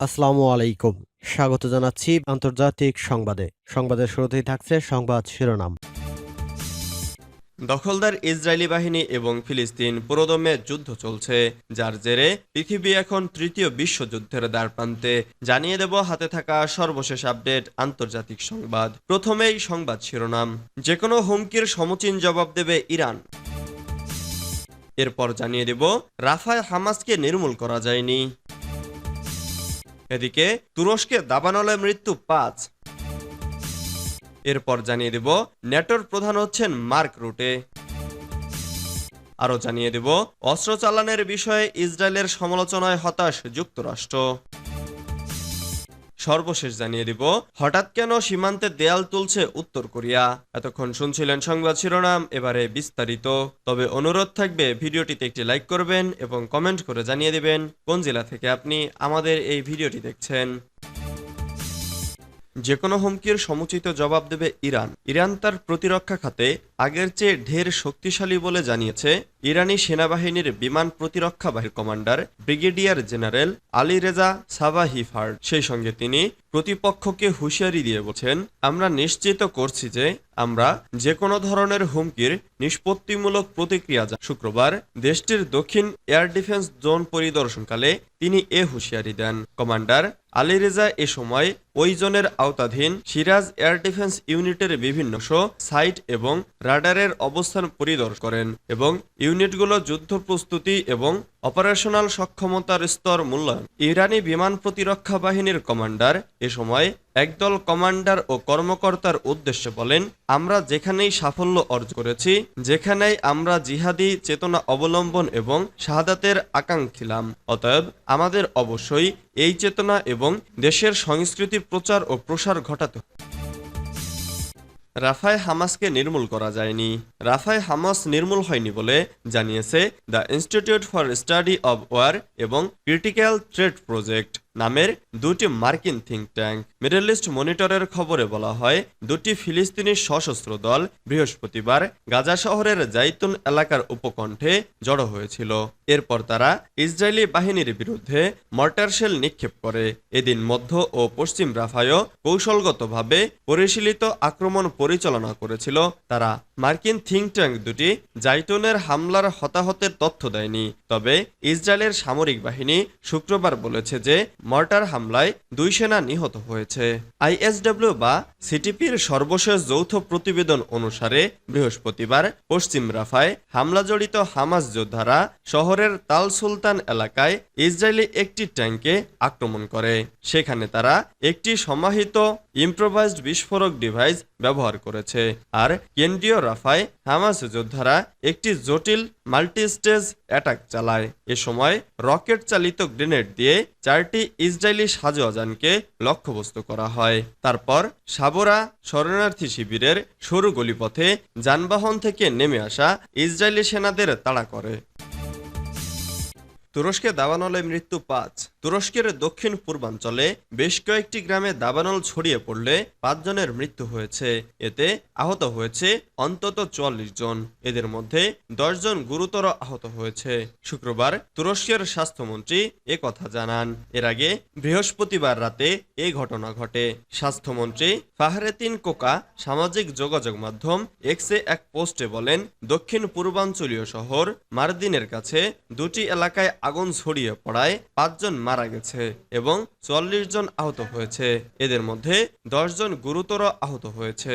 আসসালামু আলাইকুম। স্বাগত জানাচ্ছি আন্তর্জাতিক সংবাদে। সংবাদের শুরুতেই থাকছে সংবাদ শিরোনাম। দখলদার ইসরায়েলি বাহিনী এবং ফিলিস্তিন পুরোদমে যুদ্ধ চলছে, যার জেরে পৃথিবী এখন তৃতীয় বিশ্বযুদ্ধের দ্বারপ্রান্তে। জানিয়ে দেব হাতে থাকা সর্বশেষ আপডেট আন্তর্জাতিক সংবাদ। প্রথমেই সংবাদ শিরোনাম। যে কোনো হুমকির সমুচীন জবাব দেবে ইরান। এরপর জানিয়ে দেব, রাফায় হামাসকে নির্মূল করা যায়নি। এদিকে তুরস্কে দাবানলে মৃত্যু পাঁচ। এরপর জানিয়ে দেব, নেটোর প্রধান হচ্ছেন মার্ক রুটে। আরও জানিয়ে দেব, অস্ত্র চালানের বিষয়ে ইসরায়েলের সমালোচনায় হতাশ যুক্তরাষ্ট্র। সর্বশেষ জানিয়ে দিব, হঠাৎ কেন সীমান্তে দেয়াল তুলছে উত্তর কোরিয়া? এতক্ষণ শুনছিলেন সংবাদ শিরোনাম, এবারে বিস্তারিত। তবে অনুরোধ থাকবে, ভিডিওটিতে একটি লাইক করবেন এবং কমেন্ট করে জানিয়ে দেবেন কোন জেলা থেকে আপনি আমাদের এই ভিডিওটি দেখছেন। যে কোনো হুমকির সমুচিত জবাব দেবে ইরান। ইরান তার প্রতিরক্ষা খাতে আগের চেয়ে ঢের শক্তিশালী বলে জানিয়েছে ইরানি সেনাবাহিনীর বিমান প্রতিরক্ষা বাহিনীর commander, brigadier general Ali Reza Sabahifard সেই সঙ্গে তিনি প্রতিপক্ষকে হুঁশিয়ারি দিয়ে বলছেন, আমরা নিশ্চিত করছি যে আমরা যে কোনো ধরনের হুমকির নিষ্পত্তিমূলক প্রতিক্রিয়া যা শুক্রবার দেশটির দক্ষিণ এয়ার ডিফেন্স জোন পরিদর্শনকালে তিনি এ হুঁশিয়ারি দেন। কমান্ডার আলী রেজা এ সময় ওই জোনের আওতাধীন সিরাজ এয়ার ডিফেন্স ইউনিটের বিভিন্ন সাইট এবং রাডারের অবস্থান পরিদর্শন করেন এবং ইউনিটগুলো যুদ্ধ প্রস্তুতি এবং অপারেশনাল সক্ষমতার স্তর মূল্যায়ন ইরানি বিমান প্রতিরক্ষা বাহিনীর কমান্ডার এ সময় একদল কমান্ডার ও কর্মকর্তার উদ্দেশ্যে বলেন, আমরা যেখানেই সাফল্য অর্জন করেছি, যেখানেই আমরা জিহাদি চেতনা অবলম্বন এবং শাহাদাতের আকাঙ্ক্ষিলাম, অতএব আমাদের অবশ্যই এই চেতনা এবং দেশের সংস্কৃতির প্রচার ও প্রসার ঘটাতে। রাফায় হামাসকে নির্মূল করা যায়নি। রাফায় হামাস নির্মূল হয়নি বলে জানিয়েছে the Institute for Study of War এবং ক্রিটিক্যাল থ্রেড প্রজেক্ট। নামের দুটি মার্কিন থিঙ্ক ট্যাঙ্ক মিডল ইস্ট মনিটরের খবরে বলা হয়, দুটি ফিলিস্তিনি সশস্ত্র দল বৃহস্পতিবার গাজা শহরের জাইতুন এলাকার উপকণ্ঠে জড়ো হয়েছিল। এরপর তারা ইসরায়েলি বাহিনীর বিরুদ্ধে মর্টার নিক্ষেপ করে। এদিন মধ্য ও পশ্চিম রাফায়ও কৌশলগতভাবে পরিশীলিত আক্রমণ পরিচালনা করেছিল। তারা মার্কিন থিঙ্ক ট্যাঙ্ক দুটি জাইতুনের হামলার হতাহতের তথ্য দেয়নি। তবে ইসরায়েলের সামরিক বাহিনী শুক্রবার বলেছে যে মর্টার হামলায় দুই সেনা নিহত হয়েছে। আইএসডব্লিউ বা সিটিপির সর্বশেষ যৌথ প্রতিবেদন অনুসারে বৃহস্পতিবার পশ্চিম রাফায় হামলা জড়িত হামাস যোদ্ধারা শহরের তাল সুলতান এলাকায় ইসরায়েলি একটি ট্যাঙ্কে আক্রমণ করে। সেখানে তারা একটি সমাহিত ইম্প্রোভাইজড বিস্ফোরক ডিভাইস ব্যবহার করেছে। আর কেন্দ্রীয় রাফায় হামাস যোদ্ধারা একটি জটিল মাল্টিস্টেজ অ্যাটাক চালায়। এ সময় রকেট চালিত গ্রেনেড দিয়ে চারটি ইসরায়েলি সাজোয়াজানকে লক্ষ্যবস্তু করা হয়। তারপর সাবরা শরণার্থী শিবিরের সরু গলিপথে যানবাহন থেকে নেমে আসা ইসরায়েলি সেনাদের তাড়া করে। তুরস্কে দাবানলে মৃত্যু পাঁচ। তুরস্কের দক্ষিণ পূর্বাঞ্চলে বেশ কয়েকটি গ্রামে দাবানল ছড়িয়ে পড়লে পাঁচজনের মৃত্যু হয়েছে। এতে আহত হয়েছে অন্তত চুয়াল্লিশ জন। এদের মধ্যে জন গুরুতর আহত হয়েছে। শুক্রবার তুরস্কের স্বাস্থ্যমন্ত্রী এ কথা জানান। এর আগে বৃহস্পতিবার রাতে এ ঘটনা ঘটে। স্বাস্থ্যমন্ত্রী ফাহরেতিন কোকা সামাজিক যোগাযোগ মাধ্যম এক্সে এক পোস্টে বলেন, দক্ষিণ পূর্বাঞ্চলীয় শহর মারদিনের কাছে দুটি এলাকায় আগুন ছড়িয়ে পড়ায় পাঁচজন মারা গেছে এবং চল্লিশ জন আহত হয়েছে। এদের মধ্যে জন গুরুতর আহত হয়েছে।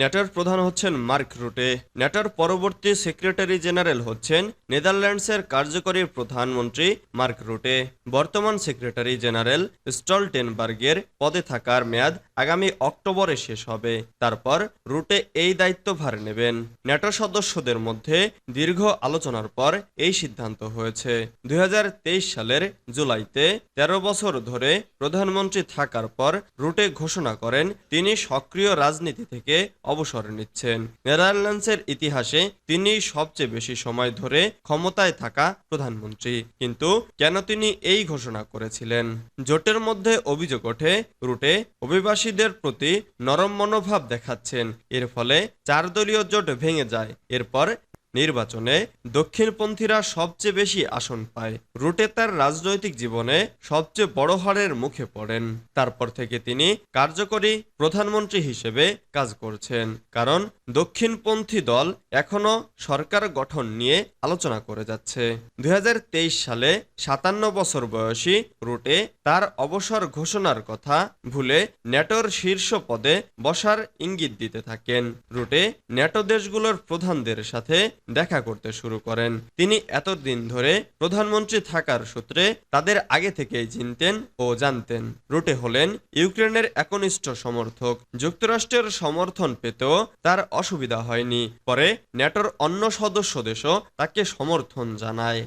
নেটোর প্রধান হচ্ছেন মার্ক রুটে। নেটোর পরবর্তী সেক্রেটারি জেনারেল হচ্ছেন নেদারল্যান্ডসের কার্যকরী প্রধানমন্ত্রী মার্ক রুটে। বর্তমান সেক্রেটারি জেনারেল স্টলটেনবার্গের পদে থাকার মেয়াদ আগামী অক্টোবরে শেষ হবে। তারপর রুটে এই দায়িত্বভার নেবেন। নেটো সদস্যদের মধ্যে দীর্ঘ আলোচনার পর এই সিদ্ধান্ত হয়েছে। দুই হাজার তেইশ সালের জুলাইতে ১৩ বছর ধরে প্রধানমন্ত্রী থাকার পর রুটে ঘোষণা করেন, তিনি সক্রিয় রাজনীতি থেকে অবসর নিচ্ছেন। নেদারল্যান্ডসের ইতিহাসে তিনি সবচেয়ে বেশি সময় ধরে ক্ষমতায় থাকা প্রধানমন্ত্রী। কিন্তু কেন তিনি এই ঘোষণা করেছিলেন? জোটের মধ্যে অভিযোগ ওঠে, রুটে অভিবাসীদের প্রতি নরম মনোভাব দেখাচ্ছেন। এর ফলে চার দলীয় জোট ভেঙে যায়। এরপর নির্বাচনে দক্ষিণপন্থীরা সবচেয়ে বেশি আসন পায়। রুটে তার রাজনৈতিক জীবনে সবচেয়ে বড় হারের মুখে পড়েন। তারপর থেকে তিনি কার্যকরী প্রধানমন্ত্রী হিসেবে কাজ করছেন। কারণ দক্ষিণপন্থী দল এখনও সরকার গঠন নিয়ে আলোচনা করে যাচ্ছে। দু হাজার তেইশ সালে সাতান্ন বছর বয়সী রুটে তার অবসর ঘোষণার কথা ভুলে ন্যাটোর শীর্ষ পদে বসার ইঙ্গিত দিতে থাকেন। রুটে ন্যাটো দেশগুলোর প্রধানদের সাথে দেখা করতে শুরু করেন। তিনি এতদিন ধরে প্রধানমন্ত্রী থাকার সূত্রে তাদের আগে থেকেই চিনতেন ও জানতেন। রুটে হলেন ইউক্রেনের একনিষ্ঠ সমর্থক। যুক্তরাষ্ট্রের সমর্থন পেতেও তার অসুবিধা হয়নি। পরে ন্যাটোর অন্য সদস্য দেশও তাকে সমর্থন জানায়।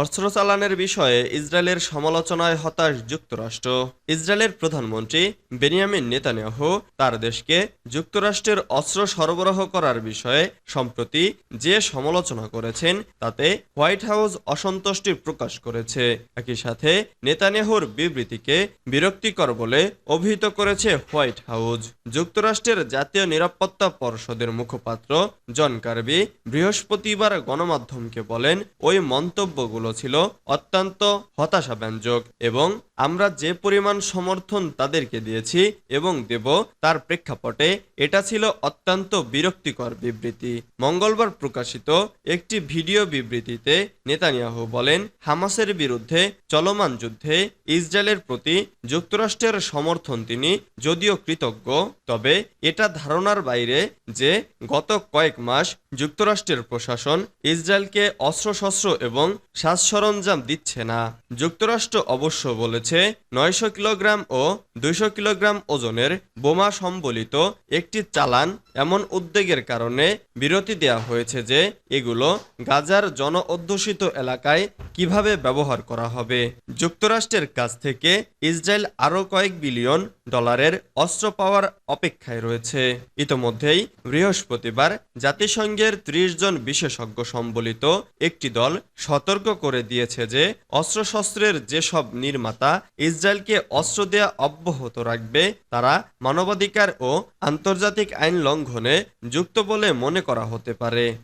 অস্ত্র চালানের বিষয়ে ইসরায়েলের সমালোচনায় হতাশ যুক্তরাষ্ট্র। ইসরায়েলের প্রধানমন্ত্রী বেনিয়ামিন নেতানিয়াহু তার দেশকে যুক্তরাষ্ট্রের অস্ত্র সরবরাহ করার বিষয়ে সম্প্রতি যে সমালোচনা করেছেন, তাতে হোয়াইট হাউস অসন্তুষ্টি প্রকাশ করেছে। একই সাথে নেতানিয়াহুর বিবৃতিকে বিরক্তিকর বলে অভিহিত করেছে হোয়াইট হাউস। যুক্তরাষ্ট্রের জাতীয় নিরাপত্তা পর্ষদের মুখপাত্র জন কার্বি বৃহস্পতিবার গণমাধ্যমকে বলেন, ওই মন্তব্যগুলো ছিল অত্যন্ত হতাশাব্যঞ্জক এবং আমরা যে পরিমাণ সমর্থন তাদেরকে দিয়েছি এবং দেব তার প্রেক্ষাপটে এটা ছিল অত্যন্ত বিরক্তিকর বিবৃতি। মঙ্গলবার প্রকাশিত একটি ভিডিও বিবৃতিতে নেতানিয়াহু বলেন, হামাসের বিরুদ্ধে চলমান যুদ্ধে ইসরায়েলের প্রতি যুক্তরাষ্ট্রের সমর্থন তিনি যদিও কৃতজ্ঞ, তবে এটা ধারণার বাইরে যে গত কয়েক মাস যুক্তরাষ্ট্রের প্রশাসন ইসরায়েলকে অস্ত্রশস্ত্র এবং সাজ সরঞ্জাম দিচ্ছে না। যুক্তরাষ্ট্র অবশ্য বলেছে নয়শো কিলোগ্রাম ও দুইশো কিলোগ্রাম ওজনের বোমা সম্বলিত একটি চালান এমন উদ্বেগের কারণে বিরতি দেওয়া হয়েছে যে এগুলো গাজার জন অধ্যুষিত এলাকায় কীভাবে ব্যবহার করা হবে। যুক্তরাষ্ট্রের কাছ থেকে ইসরায়েল আরও কয়েক বিলিয়ন ডলারের অস্ত্র পাওয়ার অপেক্ষায় রয়েছে। ইতোমধ্যেই বৃহস্পতিবার জাতিসংঘের ত্রিশ জন বিশেষজ্ঞ সম্বলিত একটি দল সতর্ক করে দিয়েছে যে, অস্ত্রশস্ত্রের যেসব নির্মাতা ইসরায়েলকে অস্ত্র দেয়া অব্যাহত রাখবে, তারা মানবাধিকার ও আন্তর্জাতিক আইন লঙ্ঘনে যুক্ত বলে মনে করা হতে পারে।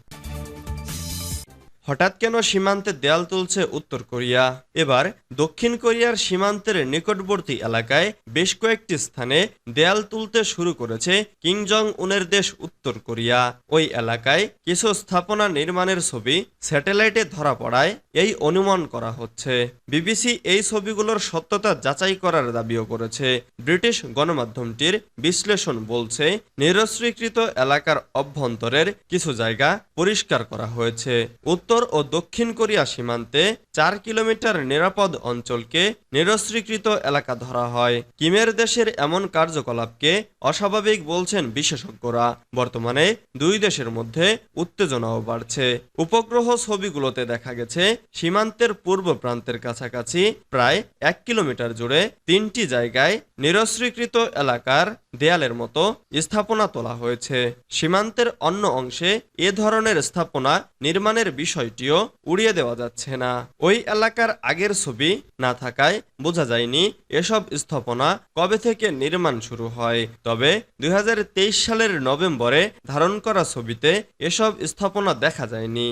হঠাৎ কেন সীমান্তে দেয়াল তুলছে উত্তর কোরিয়া? এবার দক্ষিণ কোরিয়ার সীমান্তের নিকটবর্তী এলাকায় বেশ কয়েকটি স্থানে দেয়াল তুলতে শুরু করেছে কিং জং উনের দেশ উত্তর কোরিয়া। ওই এলাকায় কিছু স্থাপনা নির্মাণের ছবি স্যাটেলাইটে ধরা পড়ায় এই অনুমান করা হচ্ছে। বিবিসি এই ছবিগুলোর সত্যতা যাচাই করার দাবিও করেছে। ব্রিটিশ গণমাধ্যমটির বিশ্লেষণ বলছে, নিরস্ত্রীকৃত এলাকার অভ্যন্তরের কিছু জায়গা পরিষ্কার করা হয়েছে। উত্তর ও দক্ষিণ কোরিয়া সীমান্তে চার কিলোমিটার নিরাপদ অঞ্চলকে নিরস্ত্রীকৃত এলাকা ধরা হয়। কিমের দেশের এমন কার্যকলাপকে অস্বাভাবিক বলছেন বিশেষজ্ঞরা। বর্তমানে দুই দেশের মধ্যে উত্তেজনাও বাড়ছে। উপগ্রহ ছবিগুলোতে দেখা গেছে, সীমান্তের পূর্ব প্রান্তের কাছাকাছি প্রায় এক কিলোমিটার জুড়ে তিনটি জায়গায় নিরস্ত্রীকৃত এলাকার দেয়ালের মতো স্থাপনা তোলা হয়েছে। সীমান্তের অন্য অংশে এ ধরনের স্থাপনা নির্মাণের বিষয়টিও উড়িয়ে দেওয়া যাচ্ছে না। ওই এলাকার আগের ছবি না থাকায় বোঝা যায়নি এসব স্থাপনা কবে থেকে নির্মাণ শুরু হয়। তবে দু হাজার তেইশ সালের নভেম্বরে ধারণ করা ছবিতে এসব স্থাপনা দেখা যায়নি।